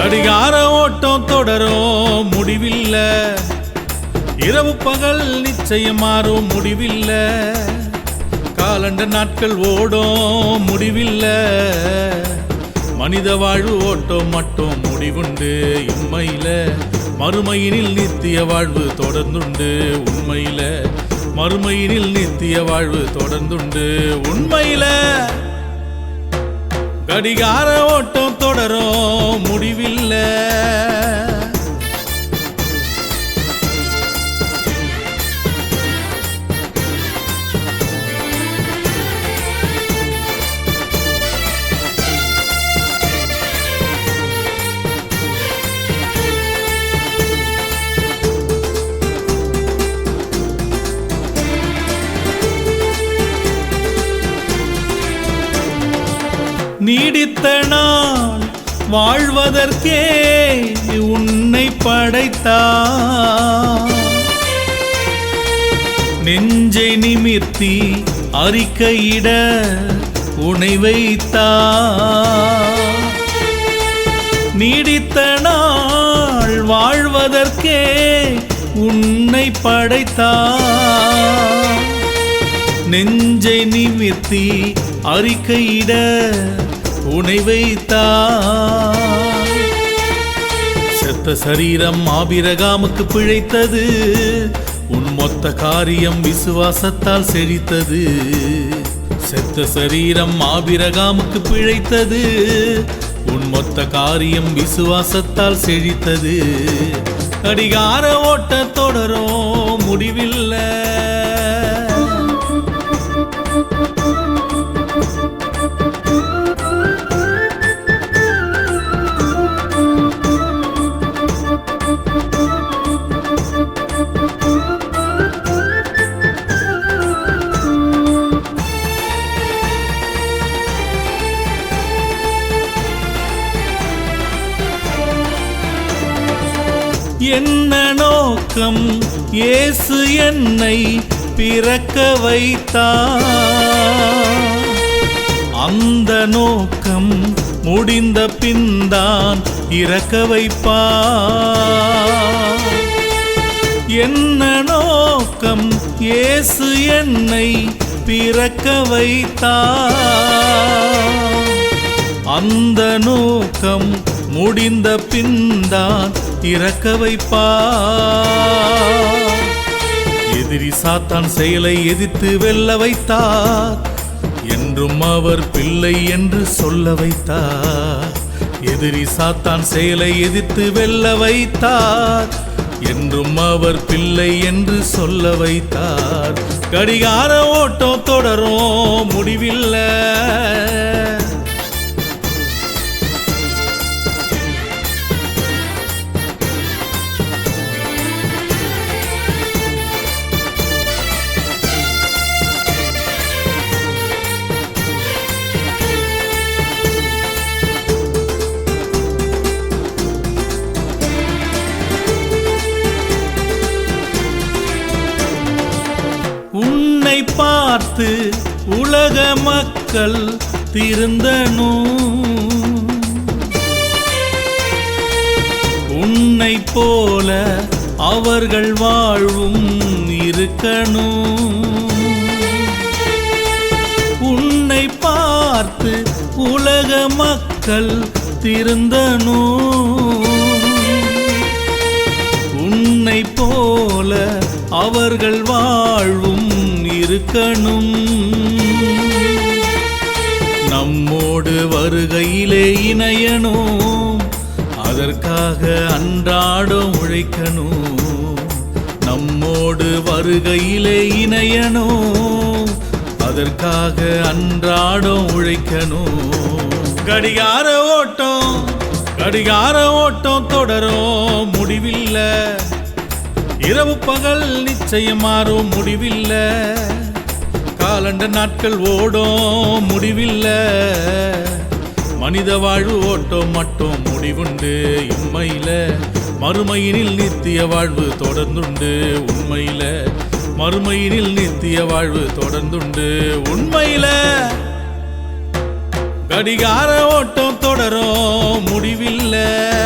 கடிகார ஓட்டம் தொடரும் முடிவில்ல. இரவு பகல் நிச்சயம் மாறும் முடிவில்ல. காலண்ட நாட்கள் ஓடும் முடிவில்ல. மனித வாழ்வு ஓட்டம் மட்டும் முடிவுண்டு இம்மையில மறுமையினில் நித்திய வாழ்வு தொடர்ந்துண்டு உண்மையில. மறுமையினில் நித்திய வாழ்வு தொடர்ந்துண்டு உண்மையில. கடிகார ஓட்டம் தொடரும் முடிவில்லை. நீடித்த நாள் வாழ்வதற்கே உன்னை படைத்தா நெஞ்சை நிமித்தி அறிக்கையிட உனை வைத்தா நீடித்த நாள் வாழ்வதற்கே உன்னை படைத்தா நெஞ்சை நிமித்தி அறிக்கையிட உனை வைத்தார் செத்த சரீரம் ஆபிரகாமுக்கு பிழைத்தது. உன் மொத்த காரியம் விசுவாசத்தால் செழித்தது. செத்த சரீரம் ஆபிரகாமுக்கு பிழைத்தது. உன் மொத்த காரியம் விசுவாசத்தால் செழித்தது. கடிகார ஓட்ட என்ன நோக்கம்? இயேசு என்னை பிறக்க வைத்தார் அந்த நோக்கம் முடிந்த பின்தான் இறக்க வைப்பார் என்ன நோக்கம்? இயேசு என்னை பிறக்க வைத்தார் அந்த நோக்கம் முடிந்த பின்தான் இறக்க வைப்பா எதிரி சாத்தான் செயலை எதிர்த்து வெல்ல வைத்தார். என்றும் அவர் பிள்ளை என்று சொல்ல வைத்தார். எதிரி சாத்தான் செயலை எதிர்த்து வெல்ல வைத்தார். என்றும் அவர் பிள்ளை என்று சொல்ல வைத்தார். கடிகார ஓட்டம் தொடரும் முடிவில்லை. பார்த்து உலக மக்கள் திருந்தனும் உன்னை போல அவர்கள் வாழ்வும் இருக்கணும். உன்னை பார்த்து உலக மக்கள் திருந்தனும் உன்னை போல அவர்கள் வாழ்வும் இருக்கணும். நம்மோடு வருகையிலே இணையணும். அதற்காக அன்றாடம் உழைக்கணும். நம்மோடு வருகையிலே இணையணும். அதற்காக அன்றாடம் உழைக்கணும். கடிகார ஓட்டம் கடிகார ஓட்டம் தொடரும். முடிவில்லை. இரவு பகல் நிச்சயம் மாறும் முடிவில்ல. காலண்ட நாட்கள் ஓடும் முடிவில்ல. மனித வாழ்வு ஓட்டம் மட்டும் முடிவுண்டு இம்மையில மறுமையினில் நித்திய வாழ்வு தொடர்ந்துண்டு உண்மையில. மறுமையினில் நித்திய வாழ்வு தொடர்ந்துண்டு உண்மையில. கடிகார ஓட்டம் தொடரும் முடிவில்லை.